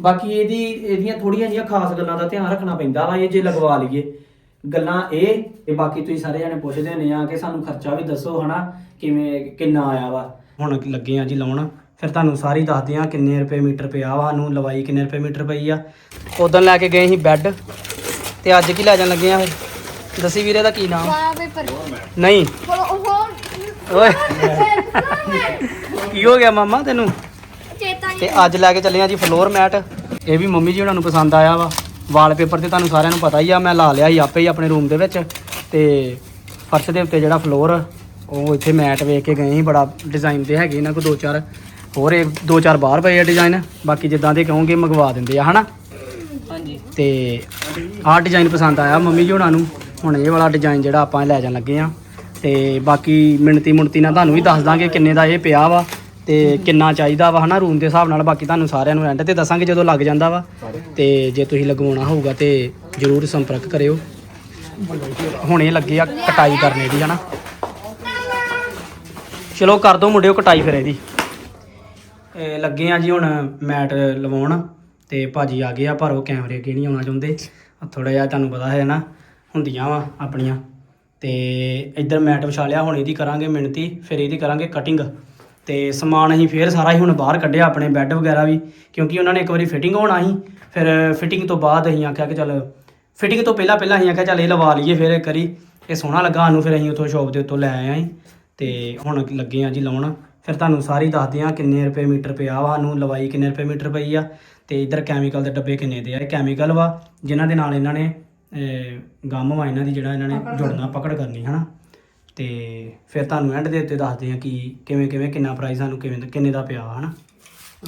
ਬਾਕੀ ਇਹਦੀ ਇਹਦੀਆਂ ਥੋੜੀਆਂ ਜਿਹੀਆਂ ਖਾਸ ਗੱਲਾਂ ਦਾ ਧਿਆਨ ਰੱਖਣਾ ਪੈਂਦਾ ਵਾ ਇਹ ਜੇ ਲਗਵਾ ਲਈਏ। ਗੱਲਾਂ ਇਹ ਤੇ ਬਾਕੀ ਤੁਸੀਂ ਸਾਰੇ ਜਣੇ ਪੁੱਛਦੇ ਨੇ ਆ ਕਿ ਸਾਨੂੰ ਖਰਚਾ ਵੀ ਦੱਸੋ ਹਨਾ ਕਿਵੇਂ ਕਿੰਨਾ ਆਇਆ ਵਾ। ਹੁਣ ਲੱਗੇ ਆ ਜੀ ਲਾਉਣ ਫਿਰ ਤੁਹਾਨੂੰ ਸਾਰੀ ਦੱਸਦੇ ਆ ਕਿੰਨੇ ਰੁਪਏ ਮੀਟਰ ਪਿਆ ਵਾ ਸਾਨੂੰ ਲਵਾਈ ਕਿੰਨੇ ਰੁਪਏ ਮੀਟਰ ਪਈ ਆ। ਉਦੋਂ ਲੈ ਕੇ ਗਏ ਸੀ ਬੈੱਡ ਤੇ ਅੱਜ ਕੀ ਲੈ ਜਾਣ ਲੱਗੇ ਆ ਫਿਰ? ਦੱਸੀ ਵੀਰੇ ਦਾ ਕੀ ਨਾਮ? ਵਾਹ ਨਹੀਂ। ਉਹ ਓਏ। ਕੀ ਹੋ ਗਿਆ ਮਾਮਾ ਤੈਨੂੰ? ਤੇ ਅੱਜ ਲੈ ਕੇ ਚੱਲੇ ਆ ਜੀ ਫਲੋਰ ਮੈਟ ਇਹ ਵੀ ਮੰਮੀ ਜੀ ਉਹਨਾਂ ਨੂੰ ਪਸੰਦ ਆਇਆ ਵਾ। ਵਾਲਪੇਪਰ ਤੇ ਤੁਹਾਨੂੰ ਸਾਰਿਆਂ ਨੂੰ ਪਤਾ ਹੀ ਆ ਮੈਂ ਲਾ ਲਿਆ ਸੀ ਆਪੇ ਹੀ ਆਪਣੇ ਰੂਮ ਦੇ ਵਿੱਚ। ਤੇ ਫਰਸ਼ ਦੇ ਉੱਤੇ ਜਿਹੜਾ ਫਲੋਰ ਉਹ ਇੱਥੇ ਮੈਟ ਵੇਖ ਕੇ ਗਏ ਸੀ ਬੜਾ ਡਿਜ਼ਾਈਨ ਦੇ ਹੈਗੇ ਇਹਨਾਂ ਕੋਲ ਦੋ ਚਾਰ ਹੋਰ ਇਹ ਦੋ ਚਾਰ ਬਾਹਰ ਪਏ ਆ ਡਿਜ਼ਾਈਨ ਬਾਕੀ ਜਿੱਦਾਂ ਦੇ ਕਹੋਗੇ ਮੰਗਵਾ ਦਿੰਦੇ ਆ ਹਨਾ? ਹਾਂਜੀ। ਤੇ ਆਹ ਡਿਜ਼ਾਈਨ ਪਸੰਦ ਆਇਆ ਮੰਮੀ ਜੀ ਉਹਨਾਂ ਨੂੰ। ਹੁਣ ਇਹ ਵਾਲਾ ਡਿਜ਼ਾਈਨ ਜਿਹੜਾ ਆਪਾਂ ਲੈ ਜਾਣ ਲੱਗੇ ਆ। ਤੇ ਬਾਕੀ ਮਿਣਤੀ ਮੁਣਤੀ ਨਾਲ ਤੁਹਾਨੂੰ ਵੀ ਦੱਸ ਦਾਂਗੇ ਕਿੰਨੇ ਦਾ ਇਹ ਪਿਆ ਵਾ। ਤੇ ਕਿੰਨਾ ਚਾਹੀਦਾ ਵਾ, ਹਨਾ ਰੂਮ ਦੇ ਹਿਸਾਬ ਨਾਲ, ਬਾਕੀ ਤੁਹਾਨੂੰ ਸਾਰਿਆਂ ਨੂੰ ਰੈਂਟ ਤੇ ਦੱਸਾਂਗੇ ਜਦੋਂ ਲੱਗ ਜਾਂਦਾ ਵਾ। ਤੇ ਜੇ ਤੁਸੀਂ ਲਗਵਾਉਣਾ ਹੋਊਗਾ ਤੇ ਜਰੂਰ ਸੰਪਰਕ ਕਰਿਓ। ਹੁਣੇ ਲੱਗੇ ਆ ਕਟਾਈ ਕਰਨੇ ਦੀ ਹਨਾ। ਚਲੋ, ਕਰ ਦੋ ਮੁੰਡਿਓ ਕਟਾਈ ਫਿਰ ਇਹਦੀ। ਇਹ ਲੱਗੇ ਆ ਜੀ ਹੁਣ ਮੈਟ ਲਵਾਉਣ, ਤੇ ਭਾਜੀ ਆ ਗਏ ਆ, ਪਰ ਉਹ ਕੈਮਰੇ ਅੱਗੇ ਨਹੀਂ ਆਉਣਾ ਚਾਹੁੰਦੇ। ਥੋੜਾ ਜਿਹਾ ਤੁਹਾਨੂੰ ਪਤਾ ਹੈ ਨਾ, ਹੁੰਦੀਆਂ ਵਾ ਆਪਣੀਆਂ। ਤੇ ਇੱਧਰ ਮੈਟ ਵਿਛਾ ਲਿਆ, ਹੁਣ ਇਹਦੀ ਕਰਾਂਗੇ ਮਿਣਤੀ, ਫਿਰ ਇਹਦੀ ਕਰਾਂਗੇ ਕਟਿੰਗ ਤੇ ਸਮਾਨ ਅਸੀਂ ਫੇਰ ਸਾਰਾ ਹੀ ਹੁਣ ਬਾਹਰ ਕੱਢਿਆ ਆਪਣੇ ਬੈੱਡ ਵਗੈਰਾ ਵੀ ਕਿਉਂਕਿ ਉਹਨਾਂ ਨੇ ਇੱਕ ਵਾਰੀ ਫਿਟਿੰਗ ਹੋਣਾ ਸੀ ਫਿਰ ਫਿਟਿੰਗ ਤੋਂ ਬਾਅਦ ਅਸੀਂ ਆਖਿਆ ਕਿ ਚੱਲ ਫਿਟਿੰਗ ਤੋਂ ਪਹਿਲਾਂ ਪਹਿਲਾਂ ਅਸੀਂ ਆਖਿਆ ਚੱਲ ਇਹ ਲਵਾ ਲਈਏ ਫਿਰ ਇੱਕ ਵਾਰੀ ਇਹ ਸੋਹਣਾ ਲੱਗਾ ਸਾਨੂੰ ਫਿਰ ਅਸੀਂ ਉੱਥੋਂ ਸ਼ੋਪ ਦੇ ਉੱਤੋਂ ਲੈ ਆਏ ਆਂ ਤੇ ਹੁਣ ਲੱਗੇ ਆ ਜੀ ਲਾਉਣ। ਫਿਰ ਤੁਹਾਨੂੰ ਸਾਰੀ ਦੱਸਦੇ ਆ ਕਿੰਨੇ ਰੁਪਏ ਮੀਟਰ ਪਿਆ ਵਾ ਸਾਨੂੰ ਲਵਾਈ ਕਿੰਨੇ ਰੁਪਏ ਮੀਟਰ ਪਈ ਆ ਤੇ ਇਧਰ ਕੈਮੀਕਲ ਦੇ ਡੱਬੇ ਕਿੰਨੇ ਦੇ ਆ ਇਹ ਕੈਮੀਕਲ ਵਾ ਜਿਨ੍ਹਾਂ ਦੇ ਨਾਲ ਇਹਨਾਂ ਨੇ ਗਮ ਵਾ ਇਹਨਾਂ ਦੀ ਜਿਹੜਾ ਇਹਨਾਂ ਨੇ ਜੁੜਨਾ ਪਕੜ ਕਰਨੀ ਹਨਾ। ਤੇ ਫਿਰ ਤੁਹਾਨੂੰ ਐਂਡ ਦੇ ਉੱਤੇ ਦੱਸਦੇ ਆ ਕਿ ਕਿਵੇਂ ਕਿਵੇਂ ਕਿੰਨਾ ਪ੍ਰਾਈਸ ਸਾਨੂੰ ਕਿਵੇਂ ਕਿੰਨੇ ਦਾ ਪਿਆ ਵਾ, ਹਨਾ?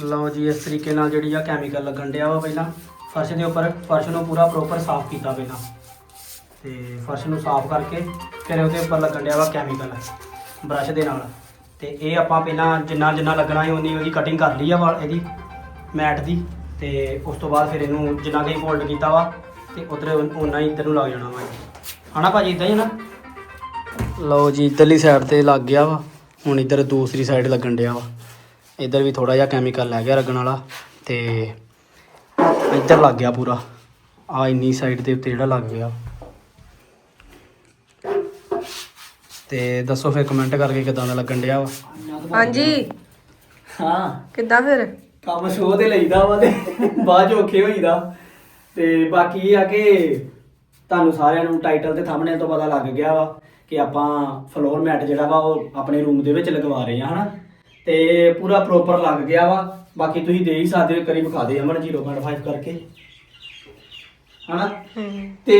ਲਓ ਜੀ, ਇਸ ਤਰੀਕੇ ਨਾਲ ਜਿਹੜੀ ਆ ਕੈਮੀਕਲ ਲੱਗਣ ਡਿਆ ਵਾ ਪਹਿਲਾਂ। ਫਰਸ਼ ਦੇ ਉੱਪਰ ਫਰਸ਼ ਨੂੰ ਪੂਰਾ ਪ੍ਰੋਪਰ ਸਾਫ਼ ਕੀਤਾ ਪਹਿਲਾਂ। ਤੇ ਫਰਸ਼ ਨੂੰ ਸਾਫ਼ ਕਰਕੇ ਫਿਰ ਉਹਦੇ ਉੱਪਰ ਲੱਗਣ ਡਿਆ ਵਾ ਕੈਮੀਕਲ ਬ੍ਰਸ਼ ਦੇ ਨਾਲ। ਤੇ ਇਹ ਆਪਾਂ ਪਹਿਲਾਂ ਜਿੰਨਾ ਜਿੰਨਾ ਲੱਗਣਾ ਹੈ ਉਨੀ ਉਹਦੀ ਕਟਿੰਗ ਕਰ ਲਈ ਆ ਵਾਲ ਇਹਦੀ ਮੈਟ ਦੀ। ਤੇ ਉਸ ਤੋਂ ਬਾਅਦ ਫਿਰ ਇਹਨੂੰ ਜਿੰਨਾ ਕਿ ਫੋਲਡ ਕੀਤਾ ਵਾ, ਤੇ ਉਧਰ ਉਨਾ ਹੀ ਇੱਧਰ ਨੂੰ ਲੱਗ ਜਾਣਾ ਵਾ। ਹਨਾ ਭਾਜੀ ਇਦਾਂ ਹੀ ਨਾ? ਲਓ ਜੀ ਇੱਧਰਲੀ ਸਾਈਡ ਤੇ ਲੱਗ ਗਿਆ ਵਾ। ਹੁਣ ਇੱਧਰ ਦੂਸਰੀ ਸਾਈਡ ਲੱਗਣ ਡਿਆ ਵਾ। ਇੱਧਰ ਵੀ ਥੋੜਾ ਜਿਹਾ ਕੈਮੀਕਲ ਲੱਗ ਗਿਆ ਲੱਗਣ ਵਾਲਾ ਤੇ ਇੱਧਰ ਲੱਗ ਗਿਆ ਪੂਰਾ। ਆ ਇੰਨੀ ਸਾਈਡ ਦੇ ਉੱਤੇ ਜਿਹੜਾ ਲੱਗ ਗਿਆ। ਤੇ ਦੱਸੋ ਫਿਰ ਕਮੈਂਟ ਕਰਕੇ ਕਿਦਾਂ ਦਾ ਲੱਗਣ ਡਿਆ ਵਾ? ਹਾਂਜੀ। ਹਾਂ। ਕਿੱਦਾਂ ਫਿਰ? ਕੰਮ ਸ਼ੋਅ ਤੇ ਲਈਦਾ ਵਾ ਤੇ ਬਾਅਦ ਚ ਔਖੇ ਹੋਈਦਾ। ਤੇ ਬਾਕੀ ਇਹ ਆ ਕਿ ਤੁਹਾਨੂੰ ਸਾਰਿਆਂ ਨੂੰ ਟਾਈਟਲ ਤੇ ਥੰਬਨੇਲ ਤੋਂ ਪਤਾ ਲੱਗ ਗਿਆ ਵਾ। ਕਿ ਆਪਾਂ ਫਲੋਰ ਮੈਟ ਜਿਹੜਾ ਵਾ ਉਹ ਆਪਣੇ ਰੂਮ ਦੇ ਵਿੱਚ ਲਗਵਾ ਰਹੇ ਹਾਂ ਹਨਾ? ਤੇ ਪੂਰਾ ਪ੍ਰੋਪਰ ਲੱਗ ਗਿਆ ਵਾ। ਬਾਕੀ ਤੁਸੀਂ ਦੇਖ ਹੀ ਸਕਦੇ ਹੋ ਕਰੀ ਵਿਖਾ ਦੇ ਅਮਨ 0.5 ਕਰਕੇ। ਹਨਾ? ਤੇ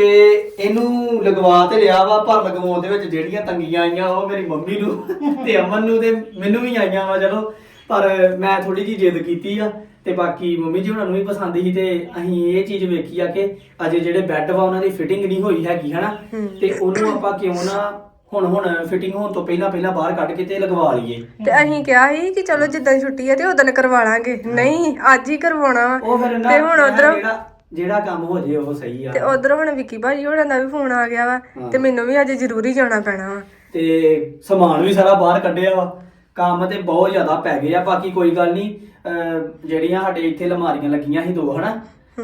ਇਹਨੂੰ ਲਗਵਾ ਤੇ ਲਿਆ ਵਾ ਪਰ ਲਗਵਾਉਣ ਦੇ ਵਿੱਚ ਜਿਹੜੀਆਂ ਤੰਗੀਆਂ ਆਈਆਂ ਉਹ ਮੇਰੀ ਮੰਮੀ ਨੂੰ ਤੇ ਅਮਨ ਨੂੰ ਤੇ ਮੈਨੂੰ ਵੀ ਆਈਆਂ ਵਾ ਚਲੋ। ਪਰ ਮੈਂ ਥੋੜੀ ਜਿਹੀ ਜਿੱਦ ਕੀਤੀ ਆ। ਤੇ ਬਾਕੀ ਮੰਮੀ ਜੀ ਉਹਨਾਂ ਨੂੰ ਵੀ ਪਸੰਦ ਸੀ ਤੇ ਅਸੀਂ ਇਹ ਚੀਜ਼ ਵੇਖੀ ਆ ਕਿ ਅਜੇ ਜਿਹੜੇ ਬੈੱਡ ਵਾ ਉਹਨਾਂ ਦੀ ਫਿਟਿੰਗ ਨਹੀਂ ਹੋਈ ਹੈਗੀ ਹਨਾ? ਤੇ ਉਹਨੂੰ ਆਪਾਂ ਕਿਉਂ ਨਾ ਹੁਣ ਹੁਣ ਫਿਟਿੰਗ ਹੋਣ ਤੋਂ ਪਹਿਲਾਂ ਪਹਿਲਾਂ ਬਾਹਰ ਕੱਢ ਕੇ ਤੇ ਲਗਵਾ ਲਈਏ। ਤੇ ਅਸੀਂ ਕਿਹਾ ਸੀ ਕਿ ਚਲੋ ਜਿੱਦਾਂ ਛੁੱਟੀ ਹੈ ਤੇ ਉਦੋਂ ਕਰਵਾ ਲਾਂਗੇ। ਨਹੀਂ ਅੱਜ ਹੀ ਕਰਵਾਉਣਾ ਵਾ। ਉਹ ਫਿਰ ਨਾ ਤੇ ਹੁਣ ਉਧਰੋਂ ਜਿਹੜਾ ਜਿਹੜਾ ਕੰਮ ਹੋ ਜੇ ਉਹ ਸਹੀ ਆ। ਤੇ ਉਧਰ ਹੁਣ ਵਿੱਕੀ ਭਾਜੀ ਹੋਰਾਂ ਦਾ ਵੀ ਫੋਨ ਆ ਗਿਆ ਵਾ ਤੇ ਮੈਨੂੰ ਵੀ ਅੱਜ ਜ਼ਰੂਰੀ ਜਾਣਾ ਪੈਣਾ ਵਾ। ਤੇ ਸਮਾਨ ਵੀ ਸਾਰਾ ਬਾਹਰ ਕੱਢਿਆ ਵਾ। ਕੰਮ ਤੇ ਬਹੁਤ ਜ਼ਿਆਦਾ ਪੈ ਗਏ ਆ ਬਾਕੀ ਕੋਈ ਗੱਲ ਨਹੀਂ ਜਿਹੜੀਆਂ ਸਾਡੇ ਇੱਥੇ ਅਲਮਾਰੀਆਂ ਲੱਗੀਆਂ ਸੀ ਦੋ ਹਨਾ?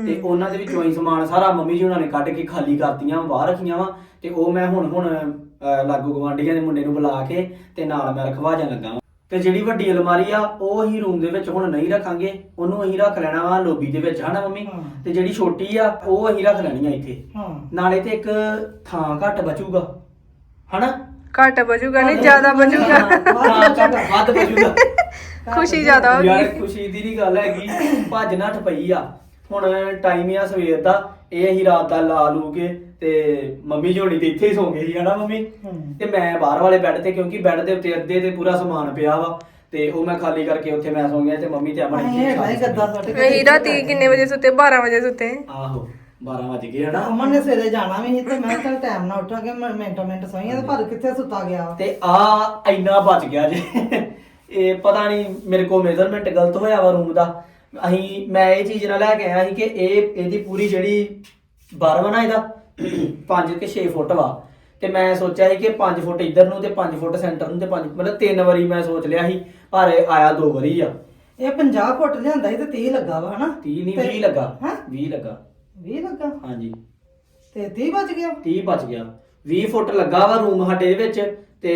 ਤੇ ਉਹਨਾਂ ਦੇ ਵਿੱਚੋਂ ਹੀ ਸਮਾਨ ਸਾਰਾ ਮੰਮੀ ਜੀ ਉਹਨਾਂ ਨੇ ਕੱਢ ਕੇ ਖਾਲੀ ਕਰਤੀਆਂ ਬਾਹਰ ਰੱਖੀਆਂ ਵਾ। ਤੇ ਉਹ ਮੈਂ ਹੁਣ ਹੁਣ ਲਾਗੂ ਗਵਾਂਢੀਆਂ ਦੇ ਮੁੰਡੇ ਨੂੰ ਬੁਲਾ ਕੇ ਤੇ ਨਾਲ ਮੈਂ ਰਖਵਾ ਜਾਣ ਲੱਗਾ। ਤੇ ਜਿਹੜੀ ਵੱਡੀ ਅਲਮਾਰੀ ਆ ਉਹ ਹੀ ਰੂਮ ਦੇ ਵਿੱਚ ਹੁਣ ਨਹੀਂ ਰੱਖਾਂਗੇ। ਉਹਨੂੰ ਅਸੀਂ ਰੱਖ ਲੈਣਾ ਵਾ ਲੋਬੀ ਦੇ ਵਿੱਚ ਹਨਾ ਮੰਮੀ? ਤੇ ਜਿਹੜੀ ਛੋਟੀ ਆ ਉਹ ਅਸੀਂ ਰੱਖ ਲੈਣੀ ਆ ਇੱਥੇ। ਨਾਲੇ ਤੇ ਇੱਕ ਥਾਂ ਘੱਟ ਬਚੂਗਾ ਹਨਾ? ਘੱਟ ਬਚੂਗਾ ਨਹੀਂ ਜ਼ਿਆਦਾ ਬਚੂਗਾ ਹਾਂ ਘੱਟ ਵੱਧ ਬਚੂਗਾ ਖੁਸ਼ੀ ਜ਼ਿਆਦਾ ਹੋ ਯਾਰ ਖੁਸ਼ੀ ਦੀ ਨਹੀਂ ਗੱਲ ਹੈਗੀ। ਭੱਜ ਨੱਠ ਪਈ ਆ। ਹੁਣ ਟਾਈਮ ਆ ਸਵੇਰ ਦਾ। ਇਹ ਅਸੀਂ ਰਾਤ ਦਾ ਲਾ ਲੂ ਕੇ ਤੇ ਮੰਮੀ ਜੋੜੀ ਤੇ ਇੱਥੇ ਹੀ ਸੌਂ ਗਈ ਸੀ ਹਨਾ ਮੰਮੀ? ਤੇ ਮੈਂ ਬਾਹਰ ਵਾਲੇ ਬੈੱਡ ਤੇ ਕਿਉਂਕਿ ਬੈੱਡ ਦੇ ਉੱਤੇ ਅੱਧੇ ਤੇ ਪੂਰਾ ਸਮਾਨ ਪਿਆ ਵਾ। ਤੇ ਉਹ ਮੈਂ ਖਾਲੀ ਕਰਕੇ ਉੱਥੇ ਮੈਂ ਸੌਂ ਗਿਆ ਤੇ ਮੰਮੀ ਤੇ ਆਪਣੇ ਇੱਥੇ ਭਾਈ ਛੱਡ ਗੱਦਾ ਦਿੱਤਾ। ਸੁੱਟ ਕੇ ਅਸੀਂ ਰਾਤੀ ਕਿੰਨੇ ਵਜੇ ਸੁੱਤੇ? 12 ਵਜੇ ਸੁੱਤੇ। ਆਹੋ। 12 ਵਜ ਗਏ ਹਨਾ ਅਮਨ ਨੇ ਸਵੇਰੇ ਜਾਣਾ ਵੀ ਸੀ ਤੇ ਮੈਂ ਚੱਲ ਟਾਈਮ ਨਾਲ ਉੱਠਾਂਗੇ ਮੈਂ ਮਿੰਟੋ ਮਿੰਟ ਸੋਈਆਂ ਤੇ ਪਰ ਕਿੱਥੇ ਸੁੱਤਾ ਗਿਆ ਵਾ? ਤੇ ਆ ਇੰਨਾ ਬਚ ਗਿਆ ਜੇ। ਇਹ ਪਤਾ ਨਹੀਂ ਮੇਰੇ ਕੋਲ ਮੇਜ਼ਰਮੈਂਟ ਗਲਤ ਹੋਇਆ ਵਾ ਰੂਮ ਦਾ। ਅਸੀਂ ਮੈਂ ਇਹ ਚੀਜ਼ ਨਾਲ ਲੈ ਕੇ ਆਇਆ ਸੀ ਕਿ ਇਹ ਇਹਦੀ ਪੂਰੀ ਜਿਹੜੀ ਬਾਰਵਾ ਨਾ ਇਹਦਾ 5 ਕਿ 6 ਫੁੱਟ ਵਾ। ਤੇ ਮੈਂ ਸੋਚਿਆ ਸੀ ਕਿ 5 ਫੁੱਟ ਇੱਧਰ ਨੂੰ ਤੇ 5 ਫੁੱਟ ਸੈਂਟਰ ਨੂੰ ਤੇ 5 ਮਤਲਬ ਤਿੰਨ ਵਾਰੀ ਮੈਂ ਸੋਚ ਲਿਆ ਸੀ ਪਰ ਇਹ ਆਇਆ ਦੋ ਵਾਰੀ ਆ। ਇਹ 50 ਫੁੱਟ ਲਿਆਂਦਾ ਸੀ ਤੇ 30 ਲੱਗਾ ਵਾ ਹਨਾ? 30 ਨਹੀਂ ਤੇ- 20 ਲੱਗਾ। ਹੈਂ? 20 ਲੱਗਾ। 20 ਲੱਗਾ? ਹਾਂਜੀ। ਤੇ 30 ਬਚ ਗਿਆ? 30 ਬਚ ਗਿਆ। 20 ਫੁੱਟ ਲੱਗਾ ਵਾ ਰੂਮ ਸਾਡੇ ਦੇ ਵਿੱਚ ਤੇ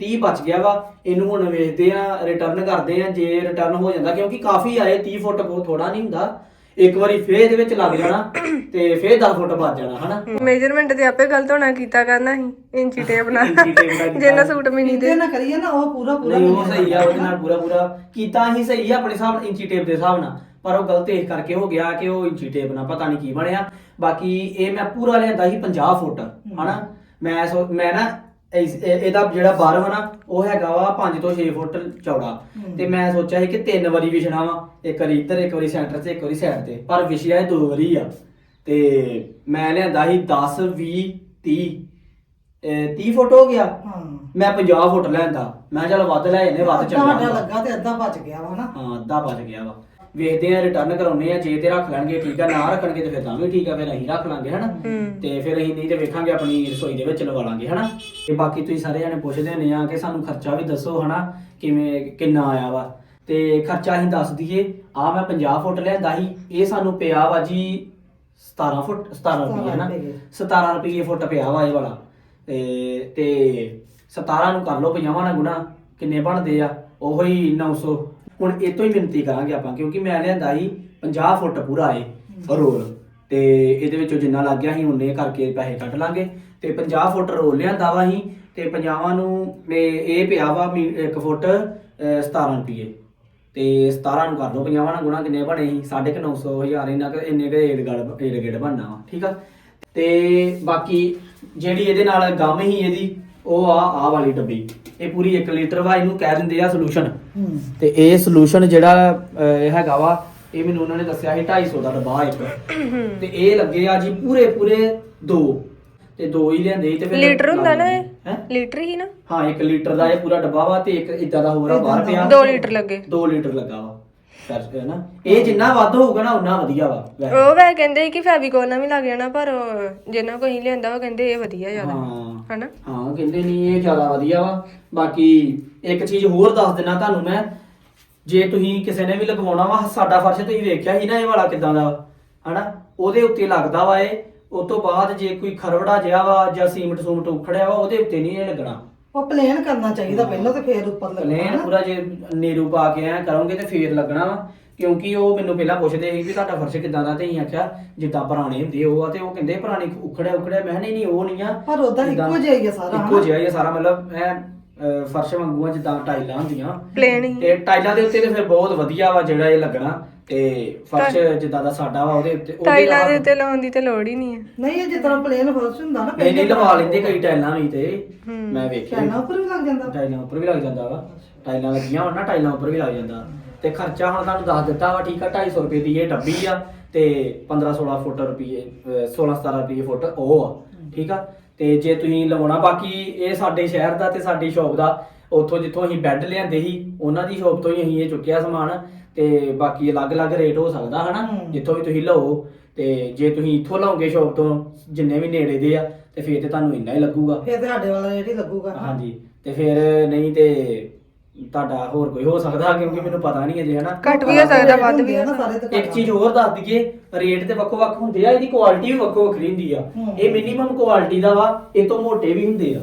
30 ਬਚ ਗਿਆ ਵਾ। ਇਹਨੂੰ ਹੁਣ ਵੇਖਦੇ ਆ ਰਿਟਰਨ ਕਰਦੇ ਆ। ਜੇ ਰਿਟਰਨ ਹੋ ਜਾਂਦਾ ਕਿਉਂਕਿ ਕਾਫੀ ਆਏ 30 ਫੁੱਟ ਬਹੁਤ ਥੋੜਾ ਨਹੀਂ ਹੁੰਦਾ। ਇੱਕ ਵਾਰੀ ਫੇਰ ਇਹਦੇ ਵਿੱਚ ਲੱਗ ਜਾਣਾ ਤੇ ਫੇਰ 10 ਫੁੱਟ ਬਚ ਜਾਣਾ ਹਨਾ? ਮੇਜਰਮੈਂਟ ਤੇ ਆਪੇ ਗਲਤ ਹੋਣਾ ਕੀਤਾ ਕਰਨਾ ਸੀ। ਇੰਚੀ ਟੇਪ ਨਾਲ। ਇੰਚੀ ਟੇਪ ਨਾਲ ਕੀਤਾ। ਜਿੰਨਾ ਸੂਟ ਮਿਨੀ ਇਹਦੇ ਦੇ। ਨਾਲ ਕਰੀਏ ਨਾ ਉਹ ਪੂਰਾ ਪੂਰਾ ਨਹੀਂ ਉਹ ਮਿਲ ਸਹੀ ਆ ਉਹਦੇ ਨਾਲ ਪੂਰਾ ਪੂਰਾ ਕੀਤਾ ਹੀ ਸਹੀ ਆ ਆਪਣੇ ਹਿਸਾਬ ਨਾਲ ਇੰਚੀ ਟੇਪ ਦੇ ਹਿਸਾਬ ਨਾਲ। ਪਰ ਉਹ ਗਲਤ ਇਸ ਕਰਕੇ ਹੋ ਗਿਆ ਕਿ ਉਹ ਇੰਚੀ ਟੇਪ ਨਾਲ ਪਤਾ ਨਹੀਂ ਕੀ ਬਣਿਆ। ਬਾਕੀ ਇਹ ਮੈਂ ਪੂਰਾ ਲਿਆਂਦਾ ਸੀ 50 ਫੁੱਟ ਹਨਾ? ਮੈਂ ਸੋ- ਮੈਂ ਨਾ ਇਸ- ਇਹ- ਇਹਦਾ ਜਿਹੜਾ ਬਾਰਵ ਨਾ ਉਹ ਹੈਗਾ ਵਾ 5 ਤੋਂ 6 ਫੁੱਟ ਚੌੜਾ। ਤੇ ਮੈਂ ਸੋਚਿਆ ਸੀ ਕਿ ਤਿੰਨ ਵਾਰੀ ਵਿਛਣਾ ਵਾ ਇੱਕ ਵਾਰੀ ਇੱਧਰ ਇੱਕ ਵਾਰੀ ਸੈਂਟਰ ਤੇ ਇੱਕ ਵਾਰੀ ਸਾਈਡ ਤੇ। ਪਰ ਵਿਛਿਆ ਇਹ ਦੋ ਵਾਰੀ ਆ। ਤੇ ਮੈਂ ਲਿਆਂਦਾ ਸੀ 10 20 30 ਇਹ 30 ਫੁੱਟ ਹੋ ਗਿਆ। ਹਾਂ। ਮੈਂ 50 ਫੁੱਟ ਲੈਂਦਾ ਮੈਂ ਚੱਲ ਵੱਧ ਲੈ ਜਾਂਦੇ ਵੱਧ ਚੰਗਾ ਲੱਗਾ ਤੇ ਅੱਧਾ ਬਚ ਗਿਆ ਵਾ ਹਨਾ ਹਾਂ ਅੱਧਾ ਬਚ ਗਿਆ ਵਾ। ਵੇਖਦੇ ਆ ਰਿਟਰਨ ਕਰਾਉਨੇ ਆ ਜੇ ਤੇ ਰੱਖ ਲੈਣਗੇ ਠੀਕ ਆ ਨਾ ਰੱਖਣਗੇ ਤੇ ਫਿਰ ਤਾਂ ਵੀ ਠੀਕ ਆ ਫਿਰ ਅਸੀਂ ਰੱਖ ਲਾਂਗੇ ਹਨਾ? ਤੇ ਫਿਰ ਅਸੀਂ ਨਹੀਂ ਤੇ ਵੇਖਾਂਗੇ ਆਪਣੀ ਰਸੋਈ ਦੇ ਵਿੱਚ ਲਵਾ ਲਾਂਗੇ ਹਨਾ? ਤੇ ਬਾਕੀ ਤੁਸੀਂ ਸਾਰੇ ਜਣੇ ਪੁੱਛਦੇ ਨੇ ਆ ਕਿ ਸਾਨੂੰ ਖਰਚਾ ਵੀ ਦੱਸੋ ਹਨਾ? ਕਿਵੇਂ ਕਿੰਨਾ ਆਇਆ ਵਾ? ਤੇ ਖਰਚਾ ਅਸੀਂ ਦੱਸ ਦਈਏ ਆ ਮੈਂ 50 ਫੁੱਟ ਲਿਆਂਦਾ ਸੀ ਇਹ ਸਾਨੂੰ ਪਿਆ ਵਾ ਜੀ 17 ਫੁੱਟ 17 ਰੁਪਏ ਹਨਾ? 17 ਰੁਪਏ ਫੁੱਟ ਪਿਆ ਵਾ ਇਹ ਵਾਲਾ। ਤੇ ਤੇ 17 ਨੂੰ ਕਰ ਲਓ 50 ਨਾਲ ਗੁਣਾ ਕਿੰਨੇ ਬਣਦੇ ਆ? ਉਹੋ ਹੀ 900 ਹੁਣ ਇਹ ਤੋਂ ਹੀ ਮਿੰਤੀ ਕਰਾਂਗੇ ਆਪਾਂ ਕਿਉਂਕਿ ਮੈਂ ਲਿਆਂਦਾ ਸੀ 50 ਫੁੱਟ ਪੂਰਾ ਏ ਰੋਲ। ਤੇ ਇਹਦੇ ਵਿੱਚੋਂ ਜਿੰਨਾ ਲੱਗ ਗਿਆ ਸੀ ਉਹਨੇ ਕਰਕੇ ਪੈਸੇ ਕੱਢ ਲਾਂਗੇ। ਤੇ 50 ਫੁੱਟ ਰੋਲ ਲਿਆਂਦਾ ਵਾ ਅਸੀਂ ਤੇ 50 ਨੂੰ ਇਹ ਇਹ ਪਿਆ ਵਾ 1 ਫੁੱਟ ਅਹ, 17 ਰੁਪਏ ਤੇ 17 ਨੂੰ ਕਰ ਲਓ 50 ਨਾਲ ਗੁਣਾ ਕਿੰਨੇ ਬਣੇ ਸੀ? 950 ਹਜ਼ਾਰ ਇਹਨਾਂ ਕੁ ਇੰਨੇ ਕੁ ਏਡ ਗੜ ਏਡ ਗੇੜ ਬਣਨਾ ਵਾ ਠੀਕ ਆ? ਤੇ ਬਾਕੀ ਜਿਹੜੀ ਇਹਦੇ ਨਾਲ ਗਮ ਹੀ ਇਹਦੀ ਉਹ ਆ ਆ ਵਾਲੀ ਡੱਬੀ। ਇਹ ਪੂਰੀ 1 ਲੀਟਰ ਵਾ ਇਹਨੂੰ ਕਹਿ ਦਿੰਦੇ ਆ ਸੋਲੂਸ਼ਨ ਤੇ ਇਹ ਸੋਲੂਸ਼ਨ ਜਿਹੜਾ ਅਹ, ਇਹ ਹੈਗਾ ਵਾ ਇਹ ਮੈਨੂੰ ਉਹਨਾਂ ਨੇ ਦੱਸਿਆ ਸੀ 250 ਦਾ ਡੱਬਾ ਇੱਕ। ਤੇ ਇਹ ਲੱਗੇ ਆ ਜੀ ਪੂਰੇ ਪੂਰੇ ਦੋ। ਤੇ ਦੋ ਹੀ ਲਿਆਂਦੇ ਸੀ ਤੇ ਫਿਰ ਲੀਟਰ ਹੁੰਦਾ ਨਾ ਇਹ? ਹੈਂ? ਲੀਟਰ ਹੀ ਨਾ? ਹਾਂ 1 ਲੀਟਰ ਦਾ ਇਹ ਪੂਰਾ ਡੱਬਾ ਵਾ ਤੇ ਇੱਕ ਇਦਾਂ ਦਾ ਹੋਰ ਆ ਬਾਹਰ ਪਿਆ। 2 ਲੀਟਰ ਲੱਗੇ। 2 ਲੀਟਰ ਲੱਗਾ ਵਾ। ਕਰ ਹੈ ਨਾ ਇਹ ਜਿੰਨਾ ਵੱਧ ਹੋਊਗਾ ਨਾ ਉਨਾ ਵਧੀਆ ਵਾ ਵੈਸੇ। ਉਹ ਵੈ ਕਹਿੰਦੇ ਸੀ ਕਿ ਫੈਬੀਕੋਲ ਨਾਲ ਵੀ ਲੱਗ ਜਾਣਾ ਪਰ ਉਹ ਜਿੰਨਾ ਕੋਈ ਲਿਆਂਦਾ ਉਹ ਕਹਿੰਦੇ ਇਹ ਵਧੀਆ ਜ਼ਿਆਦਾ ਹਾਂ। ਹਨਾ? ਹਾਂ ਉਹ ਕਹਿੰਦੇ ਨਹੀਂ ਇਹ ਜ਼ਿਆਦਾ ਵਧੀਆ ਵਾ। ਬਾਕੀ ਇੱਕ ਚੀਜ਼ ਹੋਰ ਦੱਸ ਦਿੰਨਾ ਤੁਹਾਨੂੰ ਮੈਂ ਜੇ ਤੁਸੀਂ ਕਿਸੇ ਨੇ ਵੀ ਲਗਵਾਉਣਾ ਵਾ ਸਾਡਾ ਫਰਸ਼ ਤੁਸੀਂ ਵੇਖਿਆ ਸੀ ਨਾ ਇਹ ਵਾਲਾ ਕਿਦਾਂ ਦਾ ਵਾ, ਹਨਾ? ਉਹਦੇ ਉੱਤੇ ਲੱਗਦਾ ਵਾ ਇਹ ਉਸ ਤੋਂ ਬਾਅਦ ਜੇ ਕੋਈ ਖਰਵੜਾ ਜਿਹਾ ਵਾ ਜਾਂ ਸੀਮਟ ਸੂਮਟ ਉਖੜਿਆ ਵਾ ਉਹਦੇ ਉੱਤੇ ਨਹੀਂ ਇਹ ਲੱਗਣਾ। ਉਹ ਪਲੇਨ ਕਰਨਾ ਚਾਹੀਦਾ ਪਹਿਲਾਂ ਤੇ ਫੇਰ ਉੱਪਰ ਲੱਗਣਾ ਪਲੇਨ ਨਾ। ਪੂਰਾ ਜੇ ਨੀਰੂ ਪਾ ਕੇ ਐ ਕਰੋਗੇ ਤੇ ਫੇਰ ਲੱਗਣਾ ਵਾ ਕਿਉਂਕਿ ਉਹ ਮੈਨੂੰ ਪਹਿਲਾਂ ਪੁੱਛਦੇ ਸੀ ਵੀ ਤੁਹਾਡਾ ਫਰਸ਼ ਕਿਦਾਂ ਦਾ ਤੇ ਅਸੀਂ ਆਖਿਆ ਜਿੱਦਾਂ ਪੁਰਾਣੇ ਹੁੰਦੇ ਉਹ ਆ ਤੇ ਉਹ ਕਹਿੰਦੇ ਪੁਰਾਣੇ ਉਖੜਿਆ ਉਖੜਿਆ ਮੈਂ ਕਿਹਾ ਨਹੀਂ ਨਹੀਂ ਉਹ ਨਹੀਂ ਆ। ਪਰ ਉਦਾਂ ਜਿੱਦਾਂ- ਇੱਕੋ ਜਿਹਾ ਹੀ ਆ ਸਾਰਾ, ਇੱਕੋ ਹਨਾ? ਜਿਹਾ ਹੀ ਆ ਸਾਰਾ ਮਤਲਬ ਐ ਅ, ਫਰਸ਼ ਵਾਂਗੂ ਆ ਜਿੱਦਾਂ ਟਾਈਲਾਂ ਹੁੰਦੀਆਂ। ਪਲੇਨ ਹੀ ਤੇ ਟਾਈਲਾਂ ਦੇ ਉੱਤੇ ਤੇ ਫਿਰ ਬਹੁਤ ਵਧੀਆ ਵਾ ਜਿਹੜਾ ਇਹ ਲੱਗਣਾ ਤੇ ਫਰਸ਼ ਜਿੱਦਾਂ ਦਾ ਸਾਡਾ ਵਾ ਉਹਦੇ ਉੱਤੇ ਉਹਦੇ ਟਾਈਲਾਂ ਦੇ ਨਾਲ- ਉੱਤੇ ਲਾਉਣ ਦੀ ਤੇ ਲੋੜ ਹੀ ਨਹੀਂ ਹੈ ਨਹੀਂ ਇਹ ਜਿੱਦਾਂ ਪਲੇਨ ਫਰਸ਼ ਹੁੰਦਾ ਨਾ ਨਹੀਂ ਨਹੀਂ ਲਵਾ ਲੈਂਦੇ ਕਈ ਟਾਈਲਾਂ ਵੀ ਤੇ। ਹੂੰ। ਮੈਂ ਵੇਖਿਆ ਟਾਈਲਾਂ ਉੱਪਰ ਵੀ ਲੱਗ ਜਾਂਦਾ। ਟਾਈਲਾਂ ਉੱਪਰ ਵੀ ਲੱਗ ਜਾਂਦਾ ਵਾ। ਟਾਈਲਾਂ ਲੱਗੀਆਂ ਹੋਣ ਨਾ ਟਾਈਲਾਂ ਉੱਪਰ ਵੀ ਲੱਗ ਜਾਂਦਾ। ਤੇ ਖਰਚਾ ਹੁਣ ਤੁਹਾਨੂੰ ਦੱਸ ਦਿੱਤਾ ਵਾ ਠੀਕ ਆ 250 ਰੁਪਏ ਦੀ ਇਹ ਡੱਬੀ ਆ ਤੇ 15 16 ਫੁੱਟ ਰੁਪਏ 16 17 ਰੁਪਏ ਫੁੱਟ ਉਹ ਆ ਠੀਕ ਆ? ਤੇ ਜੇ ਤੁਸੀਂ ਲਵਾਉਣਾ ਬਾਕੀ ਇਹ ਸਾਡੇ ਸ਼ਹਿਰ ਦਾ ਤੇ ਸਾਡੀ ਸ਼ੌਪ ਦਾ ਉੱਥੋਂ ਜਿੱਥੋਂ ਅਸੀਂ ਬੈੱਡ ਲਿਆਂਦੇ ਸੀ ਉਹਨਾਂ ਦੀ ਸ਼ੌਪ ਤੋਂ ਹੀ ਅਸੀਂ ਇਹ ਚੁੱਕਿਆ ਸਮਾਨ ਤੇ ਬਾਕੀ ਅਲੱਗ-ਅਲੱਗ ਰੇਟ ਹੋ ਸਕਦਾ ਹਨਾ। ਜਿੱਥੋਂ ਵੀ ਤੁਸੀਂ ਲਓ ਤੇ ਜੇ ਤੁਸੀਂ ਇੱਥੋਂ ਲਓਗੇ ਸ਼ੌਪ ਤੋਂ ਜਿੰਨੇ ਵੀ ਨੇੜੇ ਦੇ ਆ ਤੇ ਫੇਰ ਤੇ ਤੁਹਾਨੂੰ ਇੰਨਾ ਹੀ ਲੱਗੂਗਾ। ਫੇਰ ਤੇ ਸਾਡੇ ਵਾਲਾ ਰੇਟ ਹੀ ਲੱਗੂਗਾ। ਹਾਂਜੀ ਤੇ ਫਿਰ ਨਹੀਂ ਤੇ ਤੁਹਾਡਾ ਹੋਰ ਕੋਈ ਹੋ ਸਕਦਾ ਕਿਉਂਕਿ ਮੈਨੂੰ ਪਤਾ ਨਹੀਂ ਅਜੇ ਹਨਾ। ਘੱਟ ਵੀ ਹੋ ਸਕਦਾ ਵੱਧ ਵੀ ਹੋ ਨਾ ਸਕਦਾ। ਸਾਰੇ ਦੁਕਾਨਾਂ ਇੱਕ ਚੀਜ਼ ਹੋਰ ਦੱਸ ਦਈਏ ਰੇਟ ਤੇ ਵੱਖੋ ਵੱਖ ਹੁੰਦੇ ਆ ਇਹਦੀ ਕੁਆਲਿਟੀ ਵੀ ਵੱਖੋ ਵੱਖਰੀ ਹੁੰਦੀ ਆ। ਹੂੰ। ਇਹ ਮਿਨੀਮਮ ਕੁਆਲਿਟੀ ਦਾ ਵਾ ਇਹ ਤੋਂ ਮੋਟੇ ਵੀ ਹੁੰਦੇ ਆ।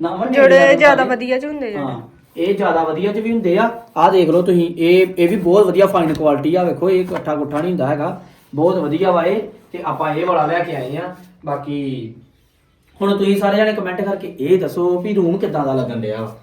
ਨਾ ਮੰਨੇ ਜਿਹੜੇ ਜ਼ਿਆਦਾ ਵਧੀਆ ਚ ਹੁੰਦੇ ਜਿਹੜੇ। ਹਾਂ ਇਹ ਜ਼ਿਆਦਾ ਵਧੀਆ ਚ ਵੀ ਹੁੰਦੇ ਆ। ਆਹ ਦੇਖ ਲਓ ਤੁਸੀਂ ਇਹ ਇਹ ਵੀ ਬਹੁਤ ਵਧੀਆ ਫਾਈਨ ਕੁਆਲਿਟੀ ਆ ਵੇਖੋ ਇਹ ਇਕੱਠਾ ਗੁੱਠਾ ਨਹੀਂ ਹੁੰਦਾ ਹੈਗਾ। ਬਹੁਤ ਵਧੀਆ ਵਾ ਇਹ ਤੇ ਆਪਾਂ ਇਹ ਵਾਲਾ ਲੈ ਕੇ ਆਏ ਆ। ਬਾਕੀ ਹੁਣ ਤੁਸੀਂ ਸਾਰੇ ਜਣੇ ਕਮੈਂਟ ਕਰਕੇ ਇਹ ਦੱਸੋ ਵੀ ਰੂਮ ਕਿੱਦਾਂ ਦਾ ਲੱਗਣ ਡਿਆ। ਵਾ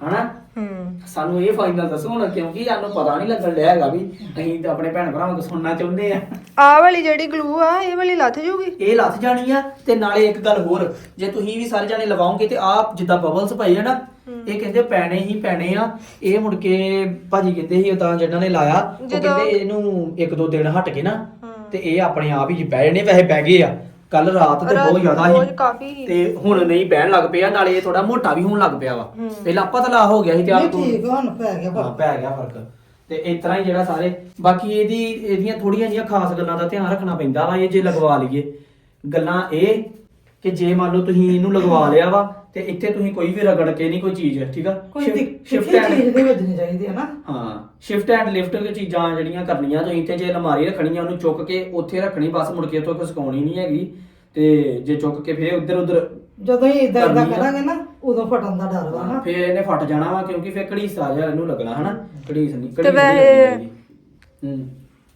ਹਨਾ? ਹੂੰ। ਸਾਨੂੰ ਇਹ ਫਾਈਨਲ ਦੱਸੋ ਹੁਣ ਕਿਉਂਕਿ ਸਾਨੂੰ ਪਤਾ ਨਹੀਂ ਲੱਗਣ ਡਿਆ ਹੈਗਾ ਵੀ ਅਸੀਂ ਤਾਂ ਆਪਣੇ ਭੈਣ ਭਰਾਵਾਂ ਤੋਂ ਸੁਣਨਾ ਚਾਹੁੰਦੇ ਆ। ਆਹ ਵਾਲੀ ਜਿਹੜੀ ਗਲੂ ਆ ਇਹ ਵਾਲੀ ਲੱਥ ਜੂਗੀ ਇਹ ਲੱਥ ਜਾਣੀ ਆ ਤੇ ਨਾਲੇ ਇੱਕ ਗੱਲ ਹੋਰ ਜੇ ਤੁਸੀਂ ਵੀ ਸਾਰੇ ਜਾਣੇ ਲਵਾਓਗੇ ਤੇ ਆਹ ਜਿੱਦਾਂ ਬਬਲਸ ਪਏ ਆ ਨਾ ਇਹ ਕਹਿੰਦੇ ਪੈਣੇ ਹੀ ਪੈਣੇ ਆ। ਇਹ ਮੁੜ ਕੇ ਭਾਜੀ ਕਹਿੰਦੇ ਸੀ ਤਾਂ ਜਿਹਨਾਂ ਨੇ ਲਾਇਆ ਉਹ ਜਦੋਂ- ਕਹਿੰਦੇ ਇਹਨੂੰ ਇੱਕ ਦੋ ਦਿਨ ਹਟ ਕੇ ਨਾ। ਤੇ ਇਹ ਆਪਣੇ ਆਪ ਹੀ ਪੈ ਜਾਣੇ ਵੈਸੇ ਪੈ ਗਏ ਆ। ਕੱਲ ਰਾਤ ਤੇ ਬਹੁਤ ਜ਼ਿਆਦਾ ਸੀ ਕਾਫੀ ਸੀ। ਤੇ ਹੁਣ ਨਹੀਂ ਪੈਣ ਲੱਗ ਪਿਆ ਨਾਲੇ ਇਹ ਥੋੜਾ ਮੋਟਾ ਵੀ ਹੋਣ ਲੱਗ ਪਿਆ ਵਾ ਹੂੰ। ਪਹਿਲਾਂ ਪਤਲਾ ਹੋ ਗਿਆ ਸੀ ਤੇ ਨਹੀਂ ਆਪ ਤੋਂ ਠੀਕ ਹੁਣ ਪੈ ਗਿਆ ਹਾਂ ਫ਼ਰਕ ਪੈ ਗਿਆ ਫ਼ਰਕ ਤੇ ਇਸ ਤਰ੍ਹਾਂ ਹੀ ਜਿਹੜਾ ਸਾਰੇ ਬਾਕੀ ਇਹਦੀ ਇਹਦੀਆਂ ਥੋੜੀਆਂ ਜਿਹੀਆਂ ਖਾਸ ਗੱਲਾਂ ਦਾ ਧਿਆਨ ਰੱਖਣਾ ਪੈਂਦਾ ਵਾ ਇਹ ਜੇ ਲਗਵਾ ਲਈਏ ਗੱਲਾਂ ਇਹ ਕਿ ਜੇ ਮੰਨ ਲਓ ਤੁਸੀਂ ਇਹਨੂੰ ਲਗਵਾ ਲਿਆ ਵਾ ਤੇ ਇੱਥੇ ਤੁਸੀਂ ਕੋਈ ਵੀ ਰਗੜ ਕੇ ਨਹੀਂ ਕੋਈ ਚੀਜ਼ ਠੀਕ ਆ? ਕੋਈ ਸ਼ਿਫਟ ਚੀਜ਼ ਦੇ ਵੱਜਣੀ ਚਾਹੀਦੀ ਹੈ ਨਾ ਹਾਂ ਸ਼ਿਫਟ ਐਂਡ ਲਿਫਟ ਕੇ ਚੀਜ਼ਾਂ ਜਿਹੜੀਆਂ ਕਰਨੀਆਂ ਤੁਸੀਂ ਤੇ ਜੇ ਅਲਮਾਰੀ ਰੱਖਣੀ ਆ ਉਹਨੂੰ ਚੁੱਕ ਕੇ ਉੱਥੇ ਰੱਖਣੀ ਬਸ ਮੁੜ ਕੇ ਤੋਂ ਸੁਕਾਉਣੀ ਨਹੀਂ ਹੈਗੀ। ਤੇ ਜੇ ਚੁੱਕ ਕੇ ਫਿਰ ਉੱਧਰ ਉੱਧਰ ਜਦੋਂ ਹੀ ਇਦਾਂ ਆ। ਕਰਾਂਗੇ ਨਾ ਉਦੋਂ ਫਟਣ ਦਾ ਡਰ ਵਾ ਨਾ ਫਿਰ ਇਹਨੇ ਫਟ ਜਾਣਾ ਵਾ ਕਿਉਂਕਿ ਫਿਰ ਘੜੀਸ ਆ ਜਾ ਇਹਨੂੰ ਲੱਗਣਾ ਹਨਾ? ਘੜੀਸ ਨਹੀਂ ਤੇ ਘੜੀਸ ਹੂੰ।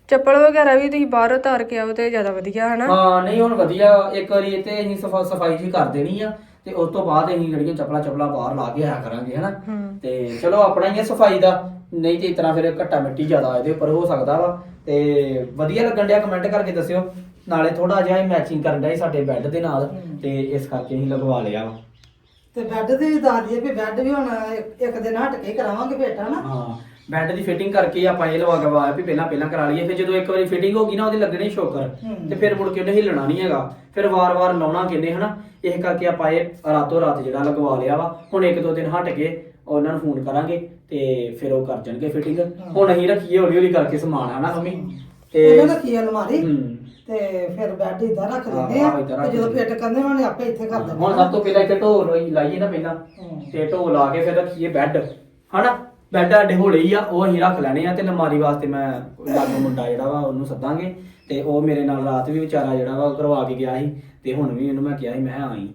ਚੱਪਲ ਵਗੈਰਾ ਵੀ ਤੁਸੀਂ ਬਾਹਰੋਂ ਉਤਾਰ ਕੇ ਆਓ ਤੇ ਜ਼ਿਆਦਾ ਵਧੀਆ ਹਨਾ? ਹਾਂ ਨਹੀਂ ਹੁਣ ਵਧੀਆ ਇੱਕ ਵਾਰੀ ਇਹ ਤੇ ਅਸੀਂ ਸਫਾ ਸਫ਼ਾਈ ਜੀ ਕਰ ਦੇਣੀ ਆ। ਤੇ ਉਸ ਤੋਂ ਬਾਅਦ ਅਸੀਂ ਜਿਹੜੀਆਂ ਚੱਪਲਾਂ ਚੱਪਲਾਂ ਬਾਹਰ ਲਾ ਕੇ ਆਇਆ ਕਰਾਂਗੇ ਹਨਾ? ਤੇ ਚਲੋ ਆਪਣਾ ਹੀ ਸਫ਼ਾਈ ਦਾ। ਨਹੀਂ ਤੇ ਤਰ੍ਹਾਂ ਫਿਰ ਘੱਟਾ ਮਿੱਟੀ ਜ਼ਿਆਦਾ ਇਹਦੇ ਉੱਪਰ ਹੋ ਸਕਦਾ ਵਾ। ਤੇ ਵਧੀਆ ਲੱਗਣ ਡਿਆ ਕਮੈਂਟ ਕਰਕੇ ਦੱਸਿਓ। ਨਾਲੇ ਥੋੜਾ ਜਿਹਾ ਮੈਚਿੰਗ ਕਰਨ ਡਿਆ ਸੀ ਸਾਡੇ ਬੈੱਡ ਦੇ ਨਾਲ ਤੇ ਇਸ ਕਰਕੇ ਅਸੀਂ ਲਗਵਾ ਲਿਆ ਵਾ। ਤੇ ਬੈੱਡ ਦੀ ਵੀ ਦੱਸ ਦਈਏ ਵੀ ਬੈੱਡ ਵੀ ਹੁਣ ਇੱਕ- ਇੱਕ ਦਿਨ ਹਟ ਕੇ ਕਰਾਵਾਂਗੇ ਬੇਟਾ ਨਾ ਹਾਂ। ਬੈੱਡ ਦੀ ਫਿਟਿੰਗ ਕਰਕੇ ਆਪਾਂ ਇਹ ਲਵਾ ਕਰਵਾਇਆ ਵੀ ਪਹਿਲਾਂ ਪਹਿਲਾਂ ਕਰਾ ਲਈਏ। ਫਿਰ ਜਦੋਂ ਇੱਕ ਵਾਰੀ ਫਿਟਿੰਗ ਹੋ ਗਈ ਨਾ ਉਹਦੇ ਲੱਗਣੇ ਸ਼ੋਕਰ। ਹੂੰ। ਤੇ ਫਿਰ ਮੁੜ ਕੇ ਉਹਨੇ ਹਿੱਲਣਾ ਨਹੀਂ ਹੈਗਾ। ਫਿਰ ਵਾਰ-ਵਾਰ ਲਾਉਣਾ ਕਿੰਨੇ ਹਨਾ? ਇਹ ਕਰਕੇ ਆਪਾਂ ਇਹ ਰਾਤੋਂ ਰਾਤ ਜਿਹੜਾ ਲਗਵਾ ਲਿਆ ਵਾ ਹੁਣ ਇੱਕ ਦੋ ਦਿਨ ਹਟ ਕੇ ਉਹਨਾਂ ਨੂੰ ਫੋਨ ਕਰਾਂਗੇ ਤੇ ਫਿਰ ਉਹ ਕਰ ਜਾਣਗੇ ਫਿਟਿੰਗ ਹੁਣ ਅਸੀਂ ਰੱਖੀਏ ਹੌਲੀ ਹੌਲੀ ਕਰਕੇ ਸਮਾਨ ਹਨਾ ਮੰਮੀ? ਤੇ ਇਹਨਾਂ ਰੱਖੀ ਅਲਮਾਰੀ ਹੂੰ। ਤੇ ਫਿਰ ਬੈੱਡ ਇਦਾਂ ਰੱਖ ਹਾਂ, ਦਿੰਦੇ ਆ। ਹਾਂ, ਏਦਾਂ ਰੱਖ ਤੇ ਜਦੋਂ ਦਿੰਦੇ। ਫਿੱਟ ਕਰਦੇ ਉਹਨਾਂ ਨੇ ਆਪੇ ਇੱਥੇ ਕਰ ਦੇਣਾ ਹੁਣ ਸਭ ਤੋਂ ਪਹਿਲਾਂ ਇੱਥੇ ਢੋ ਲਾਈ- ਲਾਈਏ ਨਾ ਪਹਿਲਾਂ। ਹੂੰ। ਤੇ ਢੋ ਲਾ ਕੇ ਫਿਰ ਰੱਖੀਏ ਬੈੱਡ ਹਨਾ? ਬੈੱਡ ਸਾਡੇ ਹੋਲੇ ਹੀ ਆ ਉਹ ਅਸੀਂ ਰੱਖ ਲੈਣੇ ਆ ਤੇ ਅਲਮਾਰੀ ਵਾਸਤੇ ਮੈਂ ਲਾਗੋ ਮੁੰਡਾ ਜਿਹੜਾ ਵਾ ਉਹਨੂੰ ਸੱਦਾਂਗੇ ਤੇ ਉਹ ਮੇਰੇ ਨਾਲ ਰਾਤ ਵੀ ਵਿਚਾਰਾ ਜਿਹੜਾ ਵਾ ਉਹ ਕਰਵਾ ਕੇ ਗਿਆ ਸੀ ਤੇ ਹੁਣ ਵੀ ਉਹਨੂੰ ਮੈਂ ਕਿਹਾ ਸੀ ਮੈਂ ਕਿਹਾ ਆਈ।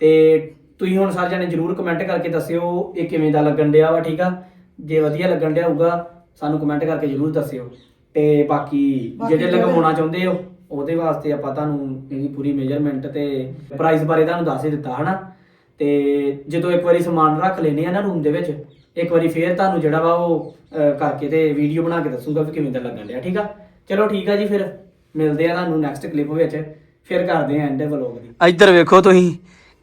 ਤੇ ਤੁਸੀਂ ਹੁਣ ਸਾਰੇ ਜਣੇ ਜਰੂਰ ਕਮੈਂਟ ਕਰਕੇ ਦੱਸਿਓ ਇਹ ਕਿਵੇਂ ਦਾ ਲੱਗਣ ਡਿਆ ਵਾ ਠੀਕ ਆ? ਜੇ ਵਧੀਆ ਲੱਗਣ ਡਿਆ ਹੋਊਗਾ ਸਾਨੂੰ ਕਮੈਂਟ ਕਰਕੇ ਜਰੂਰ ਦੱਸਿਓ। ਤੇ ਬਾਕੀ ਬਾਕੀ ਜਿਹੜੇ ਜਿਹੜੇ- ਲਗਵਾਉਣਾ ਚਾਹੁੰਦੇ ਹੋ ਉਹਦੇ ਵਾਸਤੇ ਆਪਾਂ ਤੁਹਾਨੂੰ ਇਹਦੀ ਪੂਰੀ ਮੇਜਰਮੈਂਟ ਤੇ ਪ੍ਰਾਈਸ ਬਾਰੇ ਤੁਹਾਨੂੰ ਦੱਸ ਹੀ ਦਿੱਤਾ ਹਨਾ? ਤੇ ਜਦੋਂ ਇੱਕ ਵਾਰੀ ਸਮਾਨ ਰੱਖ ਲੈਨੇ ਆ ਨਾ ਰੂਮ ਦੇ ਵਿੱਚ ਇੱਕ ਵਾਰੀ ਫੇਰ ਤੁਹਾਨੂੰ ਜਿਹੜਾ ਵਾ ਉਹ ਅਹ, ਕਰਕੇ ਤੇ ਵੀਡੀਓ ਬਣਾ ਕੇ ਦੱਸੂਗਾ ਵੀ ਕਿਵੇਂ ਦਾ ਲੱਗਣ ਡਿਆ ਠੀਕ ਆ? ਚਲੋ ਠੀਕ ਆ ਜੀ ਫਿਰ। ਮਿਲਦੇ ਆ ਤੁਹਾਨੂੰ ਨੈਕਸਟ ਕਲਿੱਪ ਵਿੱਚ। ਫਿਰ ਕਰਦੇ ਆ ਐਂਡ ਵਲੌਗ ਦੀ। ਇੱਧਰ ਵੇਖੋ ਤੁਸੀਂ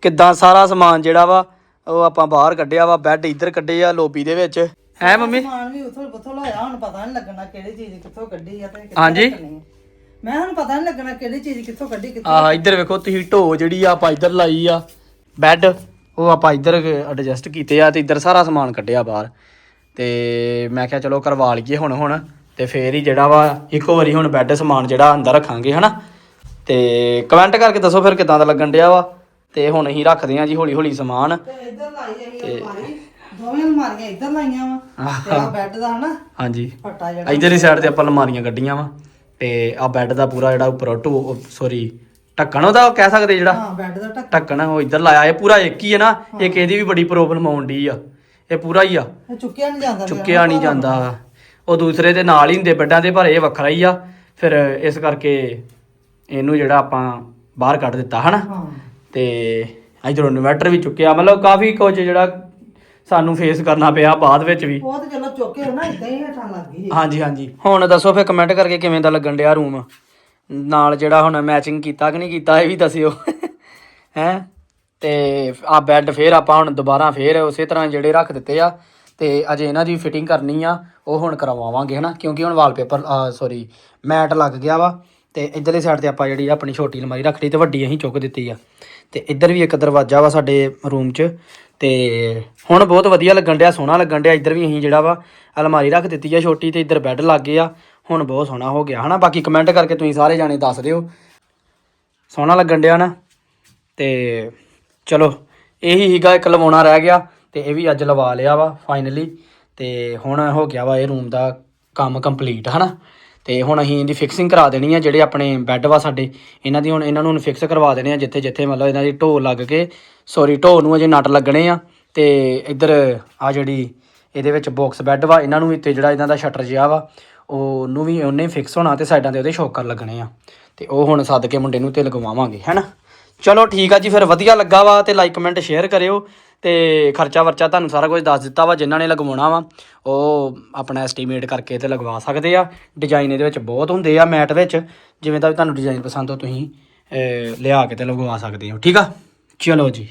ਕਿੱਦਾਂ ਸਾਰਾ ਸਮਾਨ ਜਿਹੜਾ ਵਾ ਉਹ ਆਪਾਂ ਬਾਹਰ ਕੱਢਿਆ ਵਾ ਬੈੱਡ ਇੱਧਰ ਕੱਢੇ ਆ ਲੋਬੀ ਦੇ ਵਿੱਚ। ਹੈ ਮੰਮੀ? ਸਮਾਨ ਵੀ ਉਥੋਂ ਉਥੋਂ ਲਾਇਆ ਹੁਣ ਪਤਾ ਨਹੀਂ ਲੱਗਣਾ ਕਿਹੜੀ ਚੀਜ਼ ਕਿੱਥੋਂ ਕੱਢੀ ਆ ਤੇ ਕਿੱਥੇ ਹਾਂਜੀ। ਰੱਖਣੀ ਆ। ਮੈਂ ਹੁਣ ਪਤਾ ਨਹੀਂ ਲੱਗਣਾ ਕਿਹੜੀ ਚੀਜ਼ ਕਿੱਥੋਂ ਕੱਢੀ ਕਿੱਥੋਂ ਆਹ ਇੱਧਰ ਵੇਖੋ ਤੁਸੀਂ ਢੋ ਜਿਹੜੀ ਆ ਆਪਾਂ ਇੱਧਰ ਲਾਈ ਆ ਬੈੱਡ ਉਹ ਆਪਾਂ ਇੱਧਰ ਐਡਜਸਟ ਕੀਤੇ ਆ ਤੇ ਇੱਧਰ ਸਾਰਾ ਸਮਾਨ ਕੱਢਿਆ ਬਾਹਰ। ਤੇ ਮੈਂ ਕਿਹਾ ਚਲੋ ਕਰਵਾ ਲਈਏ ਹੁਣ ਹੁਣ। ਤੇ ਫੇਰ ਹੀ ਜਿਹੜਾ ਵਾ ਇੱਕੋ ਵਾਰੀ ਹੁਣ ਬੈੱਡ ਸਮਾਨ ਜਿਹੜਾ ਅੰਦਰ ਰੱਖਾਂਗੇ ਹਨਾ? ਤੇ ਕਮੈਂਟ ਕਰਕੇ ਦੱਸੋ ਫਿਰ ਕਿਦਾਂ ਦਾ ਲੱਗਣ ਡਿਆ ਵਾ। ਤੇ ਹੁਣ ਅਸੀਂ ਰੱਖਦੇ ਆਂ ਜੀ ਹੌਲੀ ਹੌਲੀ ਸਮਾਨ। ਤੇ ਇੱਧਰ ਲਾਈ ਅਸੀਂ ਅਲਮਾਰੀ। ਦੋਵੇਂ ਅਲਮਾਰੀਆਂ ਇੱਧਰ ਲਾਈਆਂ ਵਾ। ਤੇ ਆ ਬੈੱਡ ਦਾ ਹਨਾ? ਹਾਂਜੀ। ਫੱਟਾ ਜਿਹੜਾ ਇਧਰਲੀ ਸਾਈਡ ਤੇ ਆਪਾਂ ਅਲਮਾਰੀਆਂ ਕੱਢੀਆਂ ਵਾ। ਤੇ ਆ ਬੈੱਡ ਦਾ ਪੂਰਾ ਜਿਹੜਾ ਉੱਪਰ ਢੋ ਸੌਰੀ ਢੱਕਣ ਉਹਦਾ ਉਹ ਕਹਿ ਸਕਦੇ ਜਿਹੜਾ? ਹਾਂ ਬੈੱਡ ਦਾ ਢੱਕ ਢੱਕਣ ਉਹ ਇੱਧਰ ਲਾਇਆ ਇਹ ਪੂਰਾ ਇੱਕ ਹੀ ਹੈ ਨਾ ਇੱਕ ਇਹਦੀ ਵੀ ਬੜੀ ਪ੍ਰੋਬਲਮ ਆਉਂਦੀ ਆ। ਇਹ ਪੂਰਾ ਹੀ ਆ। ਇਹ ਚੁੱਕਿਆ ਨਹੀਂ ਜਾਂਦਾ ਚੁੱਕਿਆ ਨਹੀਂ ਜਾਂਦਾ। ਉਹ ਦੂਸਰੇ ਦੇ ਨਾਲ ਹੀ ਹੁੰਦੇ ਬੈੱਡਾਂ ਦੇ ਪਰ ਇਹ ਵੱਖਰਾ ਹੀ ਆ। ਫਿਰ ਇਸ ਕਰਕੇ ਇਹਨੂੰ ਜਿਹੜਾ ਆਪਾਂ ਬਾਹਰ ਕੱਢ ਦਿੱਤਾ ਹਨਾ? ਤੇ ਇਧਰੋਂ ਇਨਵਰਟਰ ਵੀ ਚੁੱਕਿਆ ਮਤਲਬ ਕਾਫੀ ਕੁਝ ਜਿਹੜਾ ਸਾਨੂੰ ਫੇਸ ਕਰਨਾ ਪਿਆ ਬਾਅਦ ਵਿੱਚ ਵੀ। ਉਹ ਤੇ ਚਲੋ ਚੁੱਕੇ ਨਾ ਇਦਾਂ ਹੀ ਹਟਾਂ ਲੱਗ ਗਈ। ਹਾਂਜੀ ਹਾਂਜੀ। ਹੁਣ ਦੱਸੋ ਫਿਰ ਕਮੈਂਟ ਕਰਕੇ ਕਿਵੇਂ ਦਾ ਲੱਗਣ ਡਿਆ ਰੂਮ ਨਾਲ ਜਿਹੜਾ ਹੁਣ ਮੈਚਿੰਗ ਕੀਤਾ ਕਿ ਨਹੀਂ ਕੀਤਾ, ਇਹ ਵੀ ਦੱਸਿਓ। ਹੈ? ਤੇ ਆ ਬੈੱਡ ਫੇਰ ਆਪਾਂ ਹੁਣ ਦੁਬਾਰਾ ਫੇਰ ਉਸੇ ਤਰ੍ਹਾਂ ਜਿਹੜੇ ਰੱਖ ਦਿੱਤੇ ਆ, ਤੇ ਅਜੇ ਇਹਨਾਂ ਦੀ ਫਿਟਿੰਗ ਕਰਨੀ ਆ, ਉਹ ਹੁਣ ਕਰਵਾਵਾਂਗੇ, ਹਨਾ? ਕਿਉਂਕਿ ਹੁਣ ਵਾਲਪੇਪਰ ਸੌਰੀ ਮੈਟ ਲੱਗ ਗਿਆ ਵਾ, ਤੇ ਇਧਰਲੀ ਸਾਈਡ ਤੇ ਆਪਾਂ ਜਿਹੜੀ ਆਪਣੀ ਛੋਟੀ ਅਲਮਾਰੀ ਰੱਖ ਲਈ ਤੇ ਵੱਡੀ ਅਸੀਂ ਚੁੱਕ ਦਿੱਤੀ ਆ। ਤੇ ਇੱਧਰ ਵੀ ਇੱਕ ਦਰਵਾਜ਼ਾ ਵਾ ਸਾਡੇ ਰੂਮ 'ਚ, ਤੇ ਹੁਣ ਬਹੁਤ ਵਧੀਆ ਲੱਗਣ ਡਿਆ, ਸੋਹਣਾ ਲੱਗਣ ਡਿਆ, ਇੱਧਰ ਵੀ ਅਸੀਂ ਜਿਹੜਾ ਵਾ ਅਲਮਾਰੀ ਰੱਖ ਦਿੱਤੀ ਆ ਛੋਟੀ ਤੇ ਇੱਧਰ ਬੈੱਡ ਲੱਗ ਗਿਆ ਹੁਣ ਬਹੁਤ ਸੋਹਣਾ ਹੋ ਗਿਆ, ਹਨਾ? ਬਾਕੀ ਕਮੈਂਟ ਕਰਕੇ ਤੁਸੀਂ ਸਾਰੇ ਜਾਣੇ ਦੱਸ ਦਿਓ। ਸੋਹਣਾ ਲੱਗਣ ਡਿਆ ਨਾ? ਤੇ ਚਲੋ, ਇਹੀ ਹੀਗਾ ਇੱਕ ਲਵਾਉਣਾ ਰਹਿ ਗਿਆ, ਤੇ ਇਹ ਵੀ ਅੱਜ ਲਵਾ ਲਿਆ ਵਾ ਫਾਈਨਲੀ ਤੇ ਹੁਣ ਹੋ ਗਿਆ ਵਾ ਇਹ ਰੂਮ ਦਾ ਕੰਮ ਕੰਪਲੀਟ ਹਨਾ? ਤੇ ਹੁਣ ਅਸੀਂ ਇਹਦੀ ਫਿਕਸਿੰਗ ਕਰਾ ਦੇਣੀ ਆ, ਜਿਹੜੇ ਆਪਣੇ ਬੈੱਡ ਵਾ ਸਾਡੇ। ਇਹਨਾਂ ਦੀ ਹੁਣ, ਇਹਨਾਂ ਨੂੰ ਹੁਣ ਫਿਕਸ ਕਰਵਾ ਦੇਣੇ ਆ ਜਿੱਥੇ ਜਿੱਥੇ ਮਤਲਬ ਇਹਨਾਂ ਦੀ ਢੋ ਲੱਗ ਕੇ ਸੌਰੀ ਢੋ ਨੂੰ ਅਜੇ ਨਟ ਲੱਗਣੇ ਆ। ਤੇ ਇੱਧਰ ਆ ਜਿਹੜੀ ਇਹਦੇ ਵਿੱਚ ਬਾਕਸ ਬੈੱਡ ਵਾ, ਇਹਨਾਂ ਨੂੰ ਵੀ ਤੇ ਜਿਹੜਾ ਇਹਨਾਂ ਦਾ ਸ਼ਟਰ ਜਿਹਾ ਵਾ ਉਹਨੂੰ ਵੀ ਉਹਨੇ ਫਿਕਸ ਹੋਣਾ ਤੇ ਸਾਈਡਾਂ ਤੇ ਉਹਦੇ ਸ਼ੋਕਰ ਲੱਗਣੇ ਆ। ਤੇ ਉਹ ਹੁਣ ਸੱਦ ਕੇ ਮੁੰਡੇ ਨੂੰ ਤੇ ਲਗਵਾਵਾਂਗੇ, ਹੈਨਾ? ਚਲੋ ਠੀਕ ਆ ਜੀ, ਫਿਰ ਵਧੀਆ ਲੱਗਾ ਵਾ ਤੇ ਲਾਈਕ ਕਮੈਂਟ ਸ਼ੇਅਰ ਕਰਿਓ ਤੇ ਖਰਚਾ ਵਰਚਾ ਤੁਹਾਨੂੰ ਸਾਰਾ ਕੁਝ ਦੱਸ ਦਿੱਤਾ ਵਾ ਜਿਨ੍ਹਾਂ ਨੇ ਲਗਵਾਉਣਾ ਵਾ, ਉਹ ਆਪਣਾ ਐਸਟੀਮੇਟ ਕਰਕੇ ਤੇ ਲਗਵਾ ਸਕਦੇ ਆ। ਡਿਜ਼ਾਈਨ ਇਹਦੇ ਵਿੱਚ ਬਹੁਤ ਹੁੰਦੇ ਆ ਮੈਟ ਵਿੱਚ, ਜਿਵੇਂ ਦਾ ਵੀ ਤੁਹਾਨੂੰ ਡਿਜ਼ਾਈਨ ਪਸੰਦ ਹੋ ਤੁਸੀਂ ਲਿਆ ਕੇ ਤੇ ਲਗਵਾ ਸਕਦੇ ਹੋ, ਠੀਕ ਆ? ਚਲੋ ਜੀ।